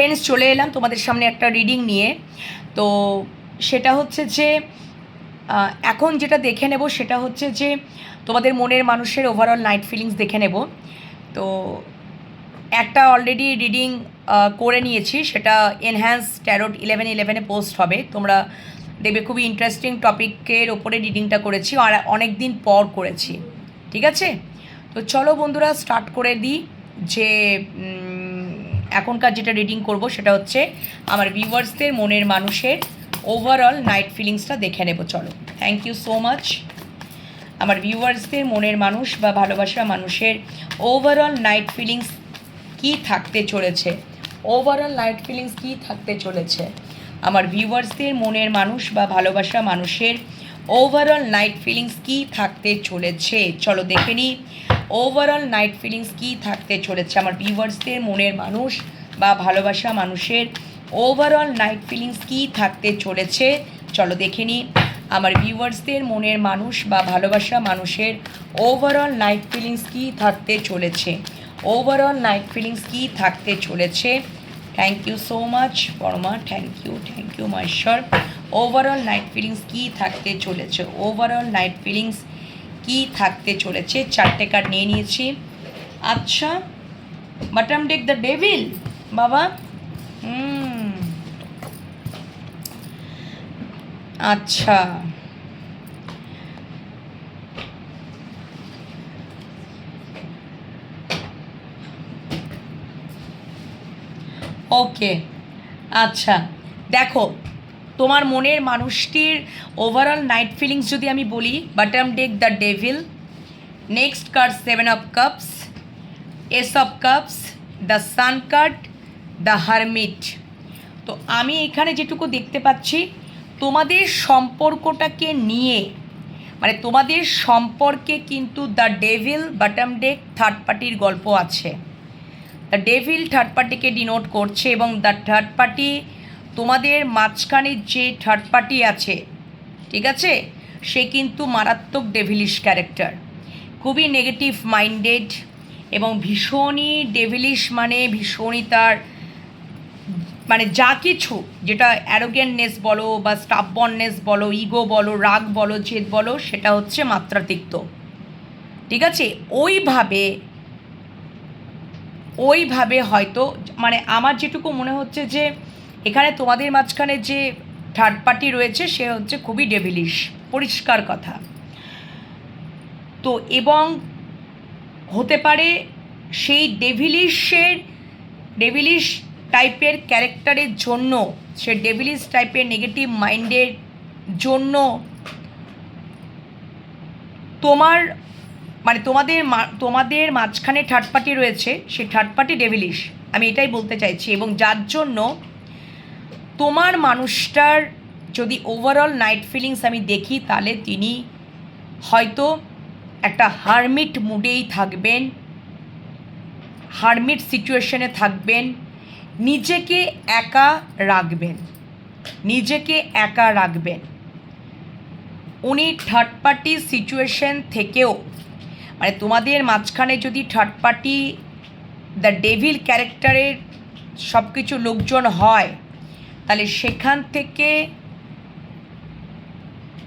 Friends চলে এলাম তোমাদের সামনে একটা রিডিং নিয়ে। তো সেটা হচ্ছে যে এখন যেটা দেখে নেব সেটা হচ্ছে যে, তোমাদের মনের মানুষের ওভারঅল নাইট ফিলিংস দেখে নেব। তো একটা অলরেডি রিডিং করে নিয়েছি, সেটা এনহ্যান্স ট্যারোট ইলেভেন ইলেভেনে পোস্ট হবে। তোমরা দেখবে খুবই ইন্টারেস্টিং টপিকের ওপরে রিডিংটা করেছি, আর অনেক দিন পর করেছি। ঠিক আছে? তো চলো বন্ধুরা স্টার্ট করে দিই যে এখনকার যেটা রিডিং করব সেটা হচ্ছে আমার ভিউয়ার্সদের মনের মানুষের ওভারঅল নাইট ফিলিংসটা দেখে নেব, চলো। থ্যাংক ইউ সো মাচ আমার ভিউয়ার্সদের মনের মানুষ বা ভালোবাসা মানুষের ওভারঅল নাইট ফিলিংস কী থাকতে চলেছে? ওভারঅল নাইট ফিলিংস কী থাকতে চলেছে? আমার ভিউয়ার্সদের মনের মানুষ বা ভালোবাসা মানুষের ওভারঅল নাইট ফিলিংস কী থাকতে চলেছে? চলো দেখে নিই। ওভারঅল নাইট ফিলিংস কী থাকতে চলেছে? আমার ভিউয়ার্সদের মনের মানুষ বা ভালোবাসা মানুষের ওভারঅল নাইট ফিলিংস কী থাকতে চলেছে? চলো দেখে নিই। আমার ভিউয়ার্সদের মনের মানুষ বা ভালোবাসা মানুষের ওভারঅল নাইট ফিলিংস কী থাকতে চলেছে? ওভারঅল নাইট ফিলিংস কী থাকতে চলেছে? Thank you so much Verma thank you thank you মাইশ্বর overall night feelings কী থাকতে চলেছে? ওভারঅল নাইট ফিলিংস কী থাকতে চলেছে? চারটে কার্ড নিয়ে নিয়েছি। আচ্ছা বাটাম ডেক দ্য ডেভিল, বাবা। আচ্ছা। ওকে আচ্ছা। দেখো তোমার মনের মানুষটির ওভারঅল নাইট ফিলিংস যদি আমি বলি bottom deck the devil next card seven of cups ace of cups the sun card the hermit তো আমি এখানে যেটুকু দেখতে পাচ্ছি, তোমাদের সম্পর্কটাকে নিয়ে মানে তোমাদের সম্পর্কে কিন্তু the devil bottom deck third পার্টির গল্প আছে। দ্য ডেভিল থার্ড পার্টিকে ডিনোট করছে এবং দ্য থার্ড পার্টি তোমাদের মাঝখানে যে থার্ড পার্টি আছে, ঠিক আছে? সে কিন্তু মারাত্মক ডেভিলিশ ক্যারেক্টার খুবই নেগেটিভ মাইন্ডেড এবং ভীষণই ডেভিলিশ মানে ভীষণই তার মানে যা কিছু যেটা অ্যারোগেননেস বলো বা স্টাববননেস বলো ইগো বলো, রাগ বলো, জেদ বলো, সেটা হচ্ছে মাত্রাতিক্ত, ঠিক আছে? ওইভাবে ওইভাবে হয়তো মানে আমার যেটুকু মনে হচ্ছে যে এখানে তোমাদের মাঝখানে যে থার্ড পার্টি রয়েছে, সে হচ্ছে খুবই ডেভিলিশ পরিষ্কার কথা। তো এবং হতে পারে সেই ডেভিলিশের ডেভিলিশ টাইপের ক্যারেক্টারের জন্য, সে ডেভিলিশ টাইপের নেগেটিভ মাইন্ডের জন্য তোমার মানে তোমাদের তোমাদের মাঝখানে থার্ড পার্টি রয়েছে সেই থার্ড পার্টি ডেভিলিশ আমি এটাই বলতে চাইছি এবং যার জন্য তোমার মানুষটার যদি ওভারঅল নাইট ফিলিংস আমি দেখি, তাহলে তিনি হয়তো একটা হারমিট মুডেই থাকবেন হারমিট সিচুয়েশনে থাকবেন, নিজেকে একা রাখবেন, নিজেকে একা রাখবেন। উনি থার্ড পার্টি সিচুয়েশন থেকেও মানে তোমাদের মাঝখানে যদি থার্ড পার্টি দ্য ডেভিল ক্যারেক্টারের সব কিছু লোকজন হয় তাহলে সেখান থেকে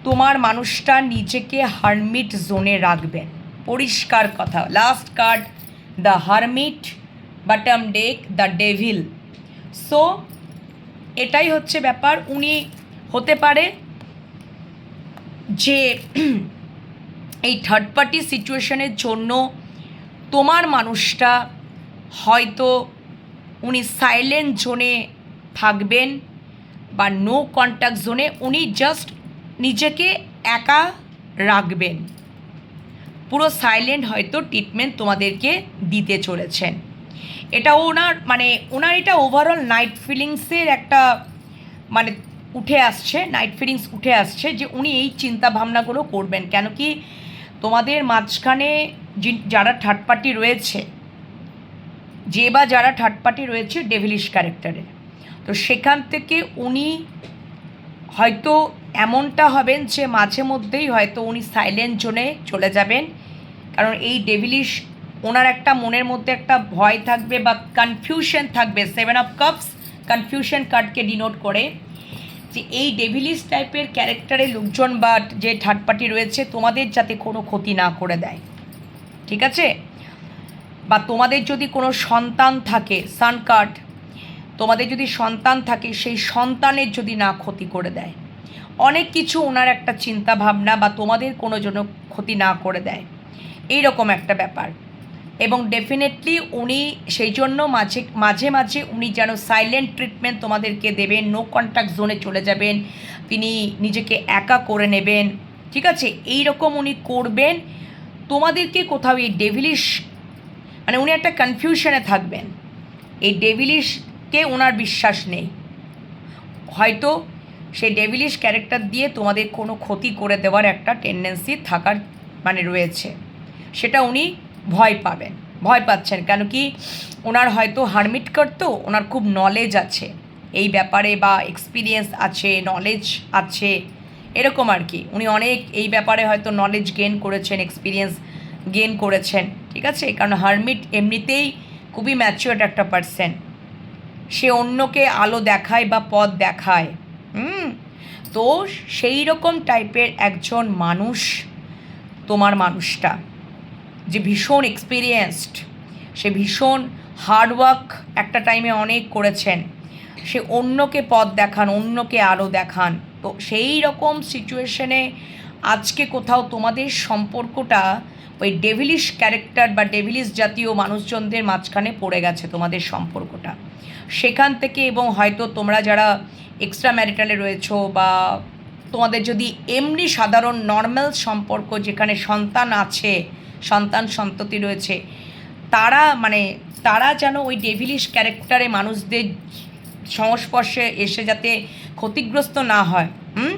তোমার মানুষটা নিজেকে হারমিট জোনে রাখবেন পরিষ্কার কথা। Last card the hermit bottom deck the devil so এটাই হচ্ছে ব্যাপার। উনি হতে পারে যে এই থার্ড পার্টি সিচুয়েশনের জন্য তোমার মানুষটা হয়তো উনি সাইলেন্ট জোনে থাকবেন। বা নো কন্ট্যাক্ট জোনে উনি জাস্ট নিজেকে একা রাখবেন। পুরো সাইলেন্ট হয়তো ট্রিটমেন্ট তোমাদেরকে দিতে চলেছেন। এটা ওনার মানে ওনার এটা ওভারঅল নাইট ফিলিংসের একটা মানে উঠে আসছে নাইট ফিলিংস উঠে আসছে যে উনি এই চিন্তা ভাবনাগুলো করবেন। কেন কি তোমাদের মাঝখানে যারা থার্ড পার্টি রয়েছে, যে বা যারা থার্ড পার্টি রয়েছে ডেভিলিশ ক্যারেক্টারের তো সেখান থেকে উনি হয়তো এমনটা হবেন যে মাঝে মধ্যেই হয়তো উনি সাইলেন্ট জোনে চলে যাবেন। কারণ এই ডেভিলিশ ওনার একটা মনের মধ্যে একটা ভয় থাকবে বা কনফিউশন থাকবে। সেভেন অফ কাপস কনফিউশন কার্ডকে ডিনোট করে যে এই ডেভিলিস টাইপের ক্যারেক্টারের লোকজন বা যে থার্ড পার্টি রয়েছে, তোমাদের যাতে কোনো ক্ষতি না করে দেয়। ঠিক আছে? বা তোমাদের যদি কোনো সন্তান থাকে সান কার্ড তোমাদের যদি সন্তান থাকে, সেই সন্তানের যদি না ক্ষতি করে দেয়। অনেক কিছু ওনার একটা চিন্তা ভাবনা বা তোমাদের কোনো জন্য ক্ষতি না করে দেয়। এই রকম একটা ব্যাপার। এবং ডেফিনেটলি উনি সেই জন্য মাঝে মাঝে মাঝে উনি যেন সাইলেন্ট ট্রিটমেন্ট তোমাদেরকে দেবেন নো কন্ট্যাক্ট জোনে চলে যাবেন, তিনি নিজেকে একা করে নেবেন। ঠিক আছে? এই রকম উনি করবেন, তোমাদেরকে কোথাও এই ডেভিলিশ মানে উনি একটা কনফিউশনে থাকবেন। এই ডেভিলিশকে ওনার বিশ্বাস নেই। হয়তো সেই ডেভিলিশ ক্যারেক্টার দিয়ে তোমাদের কোনো ক্ষতি করে দেওয়ার একটা টেন্ডেন্সি থাকার মানে রয়েছে। সেটা উনি ভয় পাবেন, ভয় পাচ্ছেন। কেন কি ওনার হয়তো হারমিট করতো, ওনার খুব নলেজ আছে। এই ব্যাপারে বা এক্সপিরিয়েন্স আছে নলেজ আছে, এরকম আর কি। উনি অনেক এই ব্যাপারে হয়তো নলেজ গেন করেছেন এক্সপিরিয়েন্স গেন করেছেন, ঠিক আছে? কারণ হারমিট এমনিতেই খুবই ম্যাচিওর্ড একটা পার্সন সে অন্যকে আলো দেখায় বা পথ দেখায়। হুম? তো সেই রকম টাইপের একজন মানুষ তোমার মানুষটা। যে ভীষণ এক্সপিরিয়েন্সড সে ভীষণ হার্ডওয়ার্ক একটা টাইমে অনেক করেছেন। সে অন্যকে পথ দেখান, অন্যকে আলো দেখান। তো সেই রকম সিচুয়েশনে আজকে কোথাও তোমাদের সম্পর্কটা ওই ডেভিলিশ ক্যারেক্টার বা ডেভিলিশ জাতীয় মানুষজনদের মাঝখানে পড়ে গেছে তোমাদের সম্পর্কটা। সেখান থেকে এবং হয়তো তোমরা যারা এক্সট্রা ম্যারিটালে রয়েছো বা তোমাদের যদি এমনি সাধারণ নর্মাল সম্পর্ক যেখানে সন্তান আছে, সন্তান সন্ততি রয়েছে, তারা মানে তারা যেন ওই ডেভিলিশ ক্যারেক্টারে মানুষদের সংস্পর্শে এসে যাতে ক্ষতিগ্রস্ত না হয়, হুম?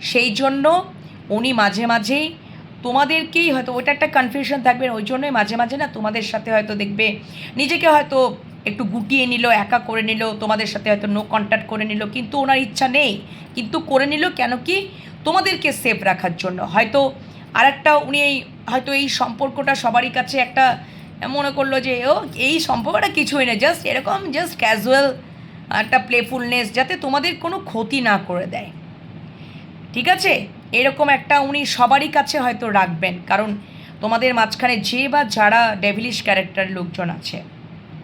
সেই জন্য উনি মাঝে মাঝেই তোমাদেরকেই হয়তো, ওইটা একটা কনফিউশন থাকবে, ওই জন্যই মাঝে মাঝে না তোমাদের সাথে হয়তো দেখবে, নিজেকে হয়তো একটু গুটিয়ে নিল, একা করে নিল, তোমাদের সাথে হয়তো নো কন্ট্যাক্ট করে নিল, কিন্তু ওনার ইচ্ছা নেই। কিন্তু করে নিল কেন কি? তোমাদেরকে সেফ রাখার জন্য। হয়তো আরেকটা উনি এই, হয়তো এই সম্পর্কটা সবারই কাছে একটা মনে করল যে, ও, এই সম্পর্কটা কিছুই না জাস্ট এরকম জাস্ট ক্যাজুয়াল একটা প্লেফুলনেস যাতে তোমাদের কোনো ক্ষতি না করে দেয়। ঠিক আছে? এরকম একটা উনি সবারই কাছে হয়তো রাখবেন, কারণ তোমাদের মাঝখানে যে বা যারা ডেভিলিশ ক্যারেক্টার লোকজন আছে,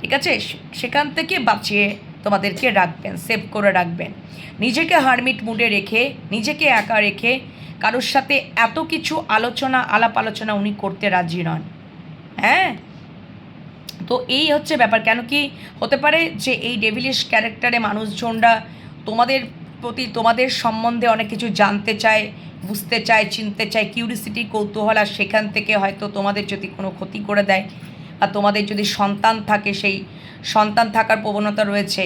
ঠিক আছে? সেখান থেকে বাঁচিয়ে তোমাদেরকে রাখবেন সেভ করে রাখবেন। নিজেকে হারমিট মুডে রেখে, নিজেকে একা রেখে কারোর সাথে এত কিছু আলোচনা, আলাপ আলোচনা উনি করতে রাজি নন হ্যাঁ? তো এই হচ্ছে ব্যাপার। কেন কি? হতে পারে যে এই ডেভিলিশ ক্যারেক্টারে মানুষজনরা তোমাদের প্রতি তোমাদের সম্বন্ধে অনেক কিছু জানতে চায় বুঝতে চায় চিনতে চায় কিউরিসিটি কৌতূহল আর সেখান থেকে হয়তো তোমাদের যদি কোনো ক্ষতি করে দেয় বা তোমাদের যদি সন্তান থাকে, সেই সন্তান থাকার প্রবণতা রয়েছে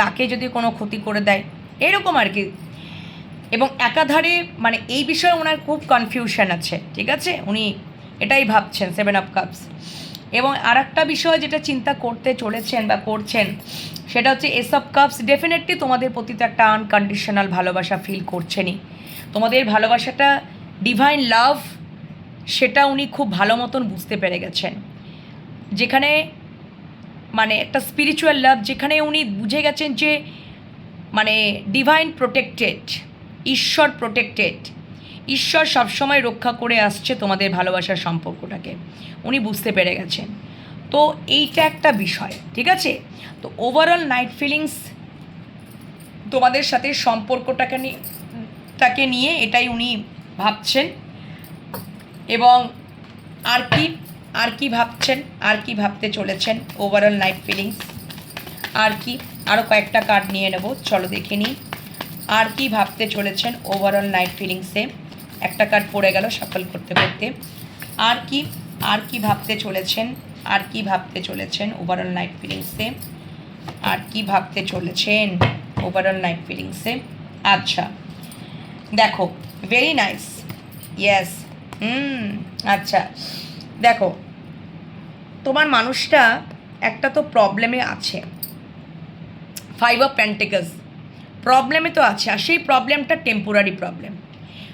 তাকে যদি কোনো ক্ষতি করে দেয়, এরকম আর কি। এবং একাধারে মানে এই বিষয়ে ওনার খুব কনফিউশন আছে, ঠিক আছে? উনি এটাই ভাবছেন সেভেন অফ কাপস এবং আর একটা বিষয় যেটা চিন্তা করতে চলেছেন বা করছেন, সেটা হচ্ছে এস অফ কাপস ডেফিনেটলি তোমাদের প্রতি তো একটা আনকন্ডিশনাল ভালোবাসা ফিল করছেনই। তোমাদের ভালোবাসাটা ডিভাইন লাভ সেটা উনি খুব ভালো মতন বুঝতে পেরে গেছেন। যেখানে মানে একটা স্পিরিচুয়াল লাভ যেখানে উনি বুঝে গেছেন যে মানে ডিভাইন প্রোটেক্টেড ঈশ্বর প্রোটেক্টেড ঈশ্বর সবসময় রক্ষা করে আসছে তোমাদের ভালোবাসার সম্পর্কটাকে। উনি বুঝতে পেরে গেছেন। তো এইটা একটা বিষয়, ঠিক আছে? তো ওভারঅল নাইট ফিলিংস তোমাদের সাথে সম্পর্কটাকে নিয়ে তাকে নিয়ে এটাই উনি ভাবছেন। এবং আর কি আর কি ভাবছেন, আর কি ভাবতে চলেছেন ওভারঅল নাইট ফিলিংস আর কি আরও কয়েকটা কার্ড নিয়ে নেব, চলো দেখে নিই। আর কি ভাবতে চলেছেন ওভারঅল নাইট ফিলিংসে একটা কার্ড পড়ে গেল সফল করতে করতে। আর কি আর কি ভাবতে চলেছেন, আর কি ভাবতে চলেছেন ওভারঅল নাইট ফিলিংসে আর কি ভাবতে চলেছেন ওভারঅল নাইট ফিলিংসে আচ্ছা দেখো ভেরি নাইস ইয়েস হুম আচ্ছা দেখো, তোমার মানুষটা একটা তো প্রবলেমে আছে। ফাইভ অফ প্যান্টিকাস প্রবলেমে তো আছে, আর সেই প্রবলেমটা টেম্পোরারি প্রবলেম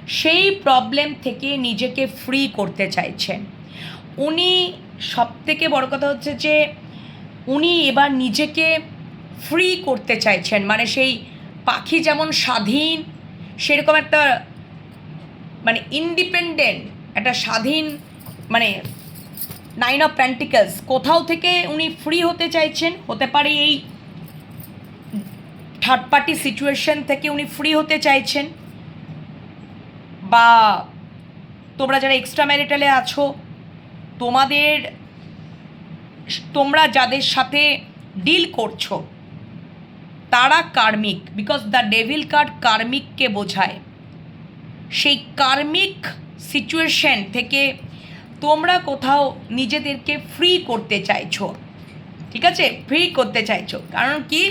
সেই প্রবলেম থেকে নিজেকে ফ্রি করতে চাইছেন উনি সব থেকে বড় কথা হচ্ছে যে, উনি এবার নিজেকে ফ্রি করতে চাইছেন। মানে সেই পাখি যেমন স্বাধীন, সেরকম একটা মানে ইন্ডিপেন্ডেন্ট একটা স্বাধীন মানে নাইন অফ প্যান্টিকলস কোথাও থেকে উনি ফ্রি হতে চাইছেন, হতে পারে এই থার্ড পার্টি সিচুয়েশন থেকে উনি ফ্রি হতে চাইছেন। বা তোমরা যারা এক্সট্রা ম্যারিটালে আছো, তোমাদের, তোমরা যাদের সাথে ডিল করছ, তারা karmic because the devil card কার্মিককে বোঝায়। সেই কার্মিক সিচুয়েশন থেকে তোমরা কোথাও নিজেদেরকে ফ্রি করতে চাইছো। ঠিক আছে? ফ্রি করতে চাইছো। কারণ কি?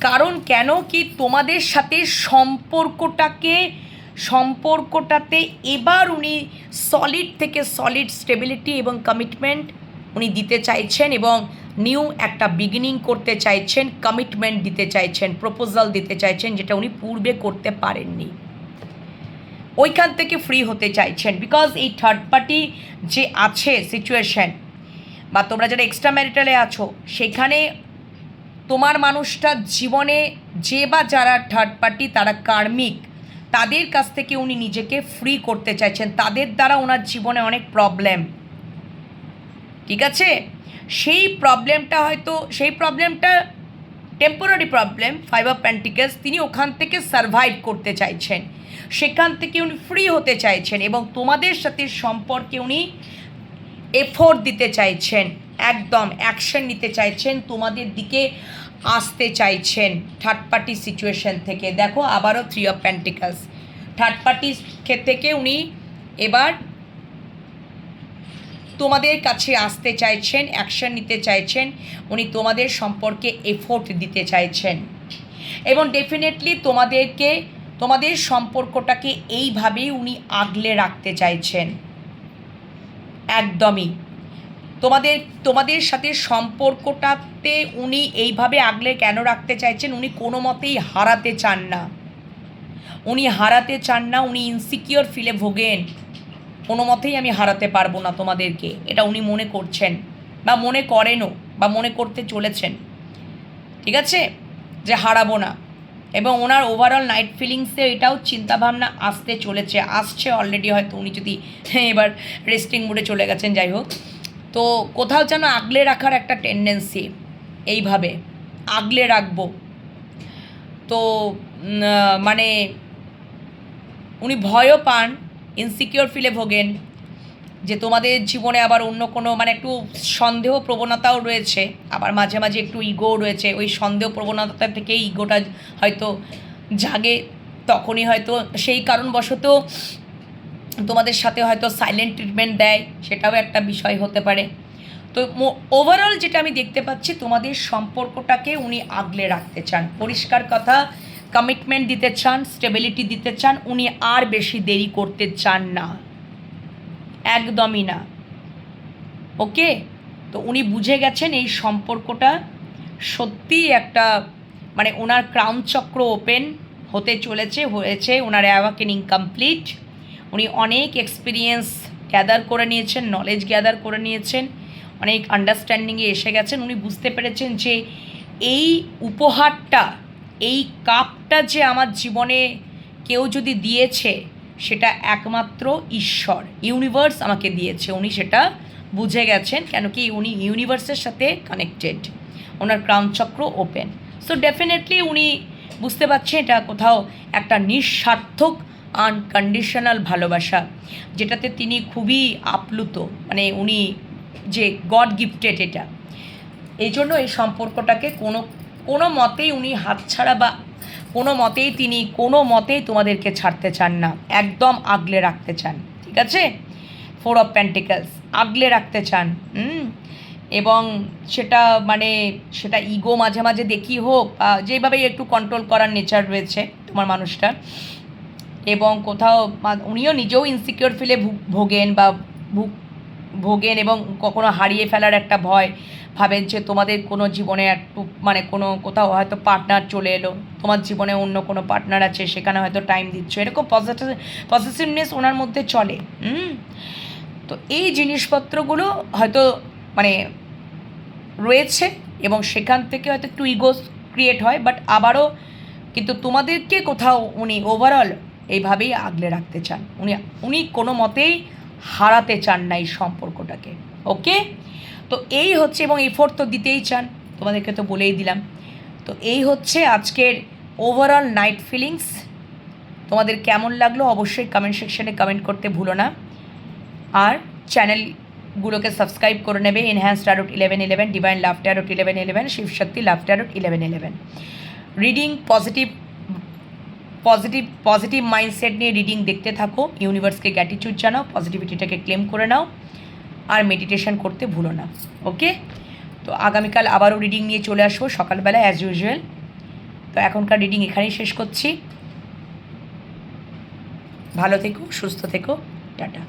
কারণ কেন কি? তোমাদের সাথে সম্পর্কটাকে সম্পর্কটাতে এবার উনি সলিড থেকে সলিড স্টেবিলিটি এবং কমিটমেন্ট উনি দিতে চাইছেন এবং নিউ একটা বিগিনিং করতে চাইছেন কমিটমেন্ট দিতে চাইছেন প্রপোজাল দিতে চাইছেন যেটা উনি পূর্বে করতে পারেননি। ওইখান থেকে ফ্রি হতে চাইছেন বিকজ এই থার্ড পার্টি যে আছে সিচুয়েশন বা তোমরা যারা এক্সট্রা ম্যারিটালে আছো, সেখানে তোমার মানুষটা জীবনে যে বা যারা থার্ড পার্টি তারা কার্মিক তাদের কাছ থেকে উনি নিজেকে ফ্রি করতে চাইছেন। তাদের দ্বারা ওনার জীবনে অনেক প্রবলেম ঠিক আছে? সেই প্রবলেমটা হয়তো, সেই প্রবলেমটা temporary problem five of pentacles তিনি ওখান থেকে সার্ভাইভ করতে চাইছেন। সেখান থেকে উনি ফ্রি হতে চাইছেন এবং তোমাদের সাথে সম্পর্কে উনি এফোর্ট দিতে চাইছেন। একদম অ্যাকশন নিতে চাইছেন। তোমাদের দিকে আসতে চাইছেন থার্ড পার্টি সিচুয়েশন থেকে। দেখো, আবারও three of pentacles third party থেকে উনি এবার তোমাদের কাছে আসতে চাইছেন অ্যাকশন নিতে চাইছেন, উনি তোমাদের সম্পর্কে এফোর্ট দিতে চাইছেন। এবং ডেফিনেটলি তোমাদেরকে, তোমাদের সম্পর্কটাকে এইভাবেই উনি আগলে রাখতে চাইছেন। একদমই। তোমাদের তোমাদের সাথে সম্পর্কটাতে উনি এইভাবে আগলে কেন রাখতে চাইছেন? উনি কোনো মতেই হারাতে চান না। উনি হারাতে চান না, উনি ইনসিকিওর ফিলে ভোগেন। কোনো মতেই আমি হারাতে পারব না তোমাদেরকে। এটা উনি মনে করছেন বা মনে করেনও বা মনে করতে চলেছেন। ঠিক আছে? যে হারাবো না। এবং ওনার ওভারঅল নাইট ফিলিংসে এটাও চিন্তাভাবনা আসতে চলেছে। আসছে অলরেডি হয়তো উনি যদি এবার রেস্টিং মুডে চলে গেছেন, যাই হোক। তো কোথাও যেন আগলে রাখার একটা টেন্ডেন্সি এইভাবে আগলে রাখব। তো মানে উনি ভয়ও পান ইনসিকিওর ফিলে ভোগেন, যে তোমাদের জীবনে আবার অন্য কোনো মানে একটু সন্দেহ প্রবণতাও রয়েছে, আবার মাঝে মাঝে একটু ইগো রয়েছে, ওই সন্দেহ প্রবণতা থেকে ইগোটা হয়তো জাগে, তখনই হয়তো সেই কারণবশত তোমাদের সাথে হয়তো সাইলেন্ট ট্রিটমেন্ট দেয়, সেটাও একটা বিষয় হতে পারে। তো ওভারঅল যেটা আমি দেখতে পাচ্ছি, তোমাদের সম্পর্কটাকে উনি আগলে রাখতে চান। পরিষ্কার কথা কমিটমেন্ট দিতে চান স্টেবিলিটি দিতে চান, উনি আর বেশি দেরি করতে চান না। একদমই না। ওকে? তো উনি বুঝে গেছেন এই সম্পর্কটা সত্যিই একটা মানে ওনার ক্রাউন চক্র ওপেন হতে চলেছে, হয়েছে, ওনার অ্যাওয়াকেনিং কমপ্লিট উনি অনেক এক্সপিরিয়েন্স গ্যাদার করে নিয়েছেন নলেজ গ্যাদার করে নিয়েছেন, অনেক আন্ডারস্ট্যান্ডিংয়ে এসে গেছেন। উনি বুঝতে পেরেছেন যে এই উপহারটা, এই কাপটা যে আমার জীবনে কেউ যদি দিয়েছে, সেটা একমাত্র ঈশ্বর ইউনিভার্স আমাকে দিয়েছে। উনি সেটা বুঝে গেছেন কেন কি উনি ইউনিভার্সের সাথে কানেক্টেড ওনার crown chakra open so definitely উনি বুঝতে পারছেন এটা কোথাও একটা নিঃস্বার্থক আনকন্ডিশনাল ভালোবাসা, যেটাতে তিনি খুবই আপ্লুত মানে উনি যে গড গিফটেড এটা। এই জন্য এই সম্পর্কটাকে কোনো কোনো মতেই উনি হাতছাড়া বা কোনো মতেই তিনি, কোনো মতেই তোমাদেরকে ছাড়তে চান না। একদম আগলে রাখতে চান, ঠিক আছে? ফোর অফ প্যান্টিকালস আগলে রাখতে চান, হুম? এবং সেটা মানে সেটা ইগো মাঝে মাঝে দেখি হোক যেভাবেই একটু কন্ট্রোল করার নেচার রয়েছে তোমার মানুষটার। এবং কোথাও উনিও নিজেও ইনসিকিওর ফিলে ভোগেন বা ভুগ ভোগেন এবং কখনো হারিয়ে ফেলার একটা ভয় ভাবেন যে তোমাদের কোনো জীবনে একটু মানে কোনো কোথাও হয়তো পার্টনার চলে এলো, তোমার জীবনে অন্য কোনো পার্টনার আছে, সেখানে হয়তো টাইম দিচ্ছ। এরকম পজিটিভ পজিটিভনেস ওনার মধ্যে চলে তো এই জিনিসপত্রগুলো হয়তো মানে রয়েছে এবং সেখান থেকে হয়তো একটু ইগোস ক্রিয়েট হয় বাট আবারও কিন্তু তোমাদেরকে কোথাও উনি ওভারঅল এইভাবেই আগলে রাখতে চান। উনি উনি কোনো মতেই হারাতে চান না এই সম্পর্কটাকে। ওকে? তো এই হচ্ছে এবং এফোর্ট তো দিতেই চান। তোমাদেরকে তো বলেই দিলাম। তো এই হচ্ছে আজকের ওভারঅল নাইট ফিলিংস তোমাদের কেমন লাগল অবশ্যই কমেন্ট সেকশনে কমেন্ট করতে ভুলো না। আর চ্যানেলগুলোকে সাবস্ক্রাইব করে নেবে enhance tarot eleven eleven divine love tarot eleven eleven Shivshakti love eleven eleven reading positive positive positive mindset নিয়ে রিডিং দেখতে থাকো ইউনিভার্সকে গ্যাটিচিউড জানাও পজিটিভিটিটাকে ক্লেম করে নাও, আর মেডিটেশন করতে ভুলো না ওকে তো আগামীকাল আবারও রিডিং নিয়ে চলে আসব সকালবেলা অ্যাজ ইউজুয়াল তো এখনকার রিডিং এখানেই শেষ করছি। ভালো থেকো, সুস্থ থেকো, টাটা।